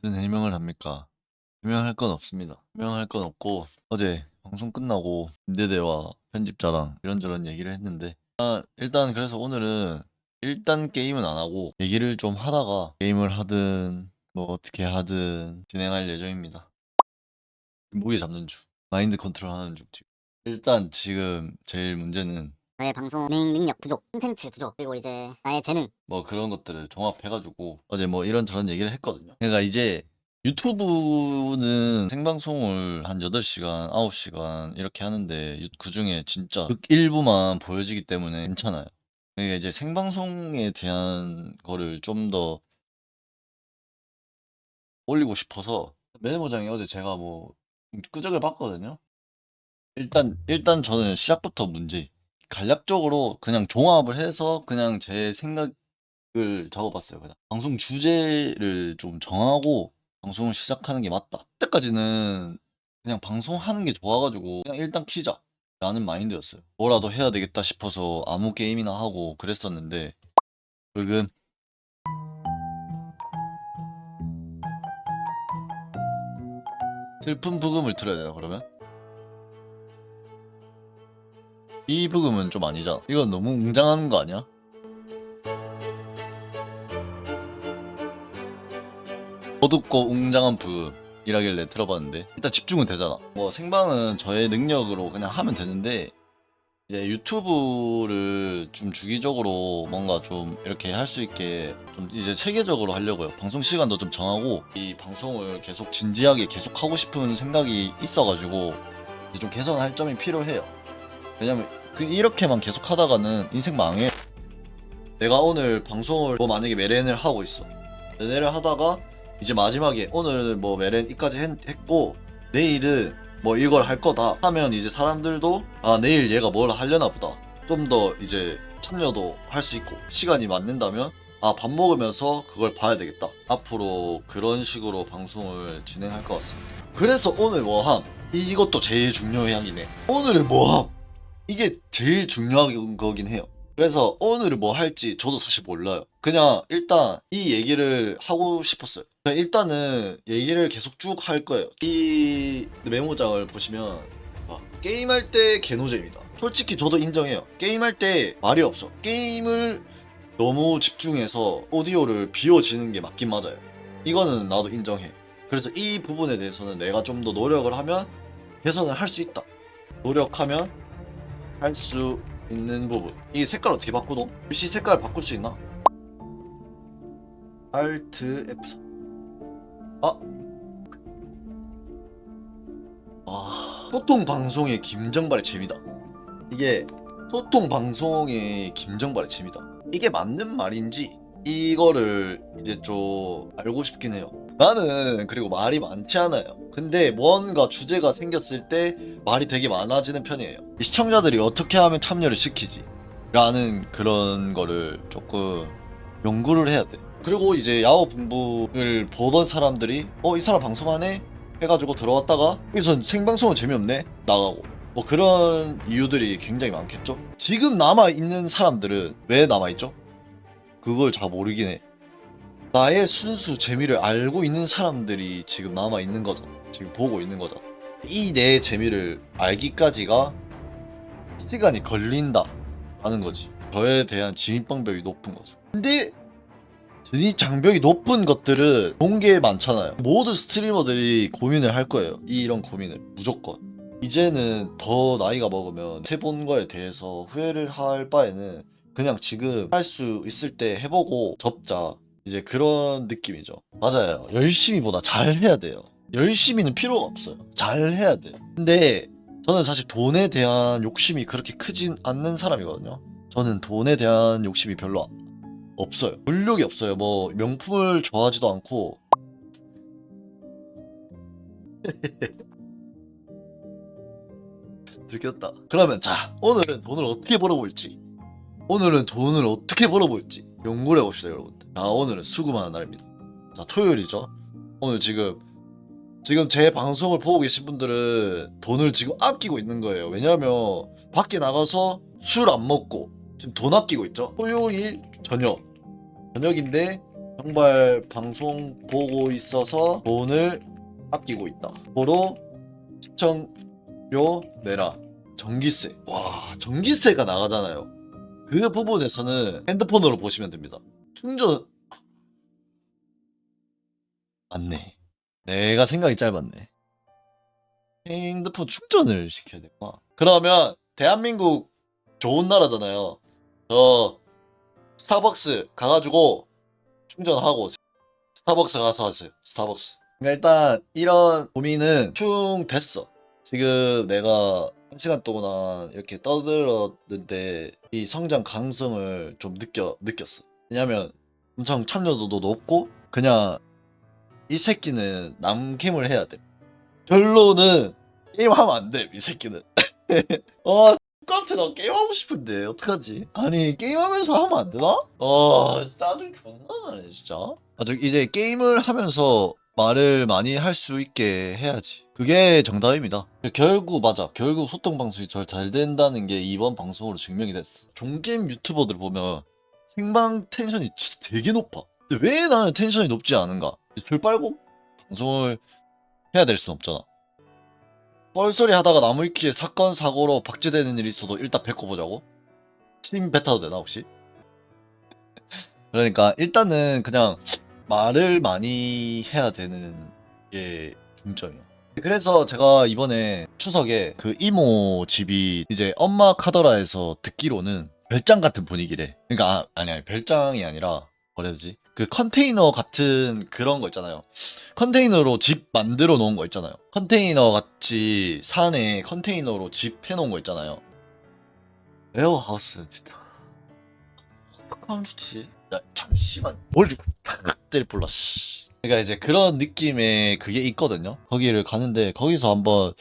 무슨 해명을 합니까? 해명할 건 없습니다. 해명할 건 없고 어제 방송 끝나고 임대대와 편집자랑 이런저런 얘기를 했는데 아, 일단 그래서 오늘은 일단 게임은 안 하고 얘기를 좀 하다가 게임을 하든 뭐 어떻게 하든 진행할 예정입니다. 무게 잡는 중, 마인드 컨트롤 하는 중 지금. 일단 지금 제일 문제는 나의 방송 진행 능력 부족, 콘텐츠 부족, 그리고 이제 나의 재능. 뭐 그런 것들을 종합해가지고 어제 뭐 이런저런 얘기를 했거든요. 그러니까 이제 유튜브는 생방송을 한 8시간, 9시간 이렇게 하는데 그 중에 진짜 극 일부만 보여지기 때문에 괜찮아요. 그러니까 이제 생방송에 대한 거를 좀 더 올리고 싶어서 매니저장이 어제 제가 뭐 끄적을 봤거든요. 일단 일단 저는 시작부터 문제. 간략적으로 그냥 종합을 해서 그냥 제 생각을 적어봤어요. 그냥 방송 주제를 좀 정하고 방송을 시작하는 게 맞다. 그때까지는 그냥 방송하는 게 좋아가지고 그냥 일단 키자 라는 마인드였어요. 뭐라도 해야 되겠다 싶어서 아무 게임이나 하고 그랬었는데 지금 슬픈 부금을 틀어야 되나 그러면? 이 부금은 좀 아니잖아. 이건 너무 웅장한 거 아니야? 어둡고 웅장한 부금 이라길래 들어봤는데 일단 집중은 되잖아. 뭐 생방은 저의 능력으로 그냥 하면 되는데 이제 유튜브를 좀 주기적으로 뭔가 좀 이렇게 할 수 있게 좀 이제 체계적으로 하려고요. 방송 시간도 좀 정하고 이 방송을 계속 진지하게 계속 하고 싶은 생각이 있어가지고 이제 좀 개선할 점이 필요해요. 왜냐면 그 이렇게만 계속 하다가는 인생 망해. 내가 오늘 방송을 뭐 만약에 메렌을 하고 있어. 메렌을 하다가 이제 마지막에 오늘 뭐 메렌 이까지 했, 했고 내일은 뭐 이걸 할 거다 하면 이제 사람들도 아 내일 얘가 뭘 하려나 보다. 좀 더 이제 참여도 할 수 있고 시간이 맞는다면 아 밥 먹으면서 그걸 봐야 되겠다. 앞으로 그런 식으로 방송을 진행할 것 같습니다. 그래서 오늘 뭐함 이것도 제일 중요하긴 해. 오늘은 뭐함 이게 제일 중요한 거긴 해요. 그래서 오늘 뭐 할지 저도 사실 몰라요. 그냥 일단 이 얘기를 하고 싶었어요. 일단은 얘기를 계속 쭉 할 거예요. 이 메모장을 보시면 아, 게임할 때 개노잼이다. 솔직히 저도 인정해요. 게임할 때 말이 없어. 게임을 너무 집중해서 오디오를 비워지는 게 맞긴 맞아요. 이거는 나도 인정해. 그래서 이 부분에 대해서는 내가 좀 더 노력을 하면 개선을 할 수 있다. 노력하면 할 수 있는 부분. 이 색깔 어떻게 바꾸노? 글씨 색깔 바꿀 수 있나? Alt F4. 아. 아. 소통 방송의 김정발의 재미다. 이게 소통 방송의 김정발의 재미다. 이게 맞는 말인지 이거를 이제 좀 알고 싶긴 해요. 나는 그리고 말이 많지 않아요. 근데 뭔가 주제가 생겼을 때 말이 되게 많아지는 편이에요. 이 시청자들이 어떻게 하면 참여를 시키지? 라는 그런 거를 조금 연구를 해야 돼. 그리고 이제 야호 분부를 보던 사람들이 어 이 사람 방송하네 해가지고 들어왔다가 여기서 생방송은 재미없네 나가고 뭐 그런 이유들이 굉장히 많겠죠. 지금 남아 있는 사람들은 왜 남아 있죠? 그걸 잘 모르긴 해. 나의 순수 재미를 알고 있는 사람들이 지금 남아 있는 거죠. 지금 보고 있는 거죠. 이 내 재미를 알기까지가 시간이 걸린다. 라는 거지. 저에 대한 진입 방벽이 높은 거죠. 근데 진입 장벽이 높은 것들은 게 많잖아요. 모든 스트리머들이 고민을 할 거예요. 이런 고민을 무조건. 이제는 더 나이가 먹으면 해본 거에 대해서 후회를 할 바에는 그냥 지금 할 수 있을 때 해보고 접자. 이제 그런 느낌이죠. 맞아요. 열심히보다 잘 해야 돼요. 열심히는 필요가 없어요. 잘 해야 돼요. 근데 저는 사실 돈에 대한 욕심이 그렇게 크진 않는 사람이거든요. 저는 돈에 대한 욕심이 별로 없어요. 물욕이 없어요. 뭐 명품을 좋아하지도 않고 들켰다. 그러면 자 오늘은 돈을 어떻게 벌어볼지 오늘은 돈을 어떻게 벌어볼지 연구를 해봅시다 여러분들. 자 오늘은 수금하는 날입니다. 자 토요일이죠. 오늘 지금 지금 제 방송을 보고 계신 분들은 돈을 지금 아끼고 있는 거예요. 왜냐하면 밖에 나가서 술 안 먹고 지금 돈 아끼고 있죠. 토요일 저녁 저녁인데 정말 방송 보고 있어서 돈을 아끼고 있다. 보로 시청료 내라. 전기세. 와, 전기세가 나가잖아요. 그 부분에서는 핸드폰으로 보시면 됩니다. 충전 맞네. 내가 생각이 짧았네. 핸드폰 충전을 시켜야 되구나. 그러면 대한민국 좋은 나라잖아요. 저 스타벅스 가가지고 충전하고 스타벅스 가서 하세요. 스타벅스. 그러니까 일단 이런 고민은 충 됐어. 지금 내가 한 시간 동안 이렇게 떠들었는데 이 성장 가능성을 좀 느껴 느꼈어. 왜냐면 엄청 참여도도 높고 그냥 이 새끼는 남캠을 해야 돼. 결론은 게임하면 안 돼. 이 새끼는. 어 똑같아 나 게임하고 싶은데 어떡하지? 아니 게임하면서 하면 안 되나? 어 짜증 존나 나네 진짜 아, 저 이제 게임을 하면서 말을 많이 할 수 있게 해야지. 그게 정답입니다. 결국 맞아. 결국 소통 방송이 절 잘 된다는 게 이번 방송으로 증명이 됐어. 종게임 유튜버들 보면 생방 텐션이 진짜 되게 높아. 근데 왜 나는 텐션이 높지 않은가? 술 빨고 방송을 해야 될 순 없잖아. 뻘소리 하다가 나무위키에 사건 사고로 박제되는 일이 있어도 일단 뱉고 보자고? 심 뱉어도 되나 혹시? 그러니까 일단은 그냥 말을 많이 해야 되는 게 중점이야. 그래서 제가 이번에 추석에 그 이모 집이 이제 엄마 카더라에서 듣기로는 별장 같은 분위기래. 그러니까 아, 아니 아니 별장이 아니라 뭐라 해야 되지? 그 컨테이너 같은 그런 거 있잖아요. 컨테이너로 집 만들어 놓은 거 있잖아요. 컨테이너 같이 산에 컨테이너로 집 해놓은 거 있잖아요. 에어하우스 진짜 어떡하면 좋지? 야 잠시만 뭘탁 때리 씨. 그러니까 이제 그런 느낌의 그게 있거든요. 거기를 가는데 거기서 한번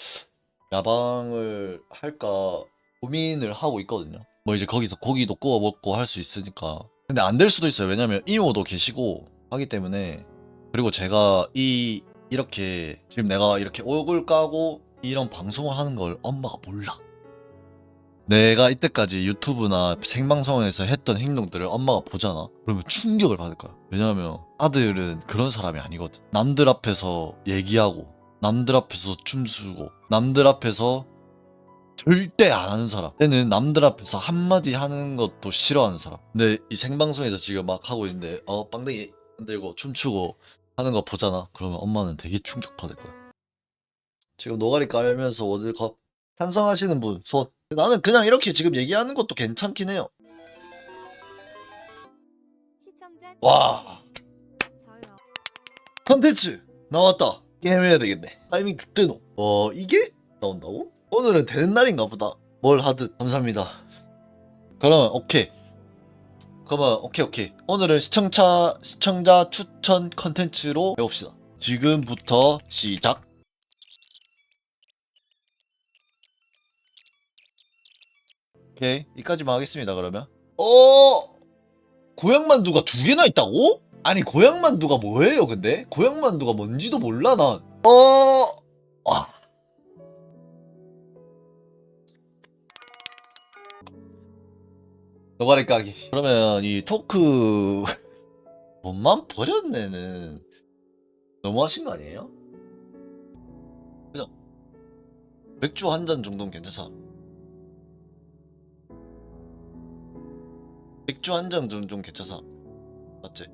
야방을 할까 고민을 하고 있거든요. 뭐 이제 거기서 고기도 구워 먹고 할 수 있으니까. 근데 안 될 수도 있어요. 왜냐면 이모도 계시고 하기 때문에 그리고 제가 이 이렇게 지금 내가 이렇게 얼굴 까고 이런 방송을 하는 걸 엄마가 몰라. 내가 이때까지 유튜브나 생방송에서 했던 행동들을 엄마가 보잖아. 그러면 충격을 받을 거야. 왜냐면 아들은 그런 사람이 아니거든. 남들 앞에서 얘기하고, 남들 앞에서 춤추고, 남들 앞에서 절대 안 하는 사람. 얘는 남들 앞에서 한마디 하는 것도 싫어하는 사람. 근데 이 생방송에서 지금 막 하고 있는데, 어, 빵댕이 흔들고 춤추고 하는 거 보잖아. 그러면 엄마는 되게 충격받을 거야. 지금 노가리 깔면서 워들컵 찬성하시는 분 손. 나는 그냥 이렇게 지금 얘기하는 것도 괜찮긴 해요. 시청자 와. 컨텐츠 나왔다. 게임해야 되겠네. 타이밍 그때노. 어 이게 나온다고? 오늘은 되는 날인가 보다. 뭘 하듯 감사합니다. 그러면 오케이. 그러면 오케이 오케이. 오늘은 시청자 시청자 추천 컨텐츠로 해봅시다. 지금부터 시작. 오케이 이까지만 하겠습니다. 그러면. 어 고향만두가 두 개나 있다고? 아니 고향만두가 뭐예요 근데? 고향만두가 뭔지도 몰라 난 어... 와. 노가리 까기 그러면 이 토크 돈만 버렸네는 너무하신 거 아니에요? 그죠? 맥주 한 잔 정도는 괜찮아 맥주 한잔 정도는 괜찮아 맞지?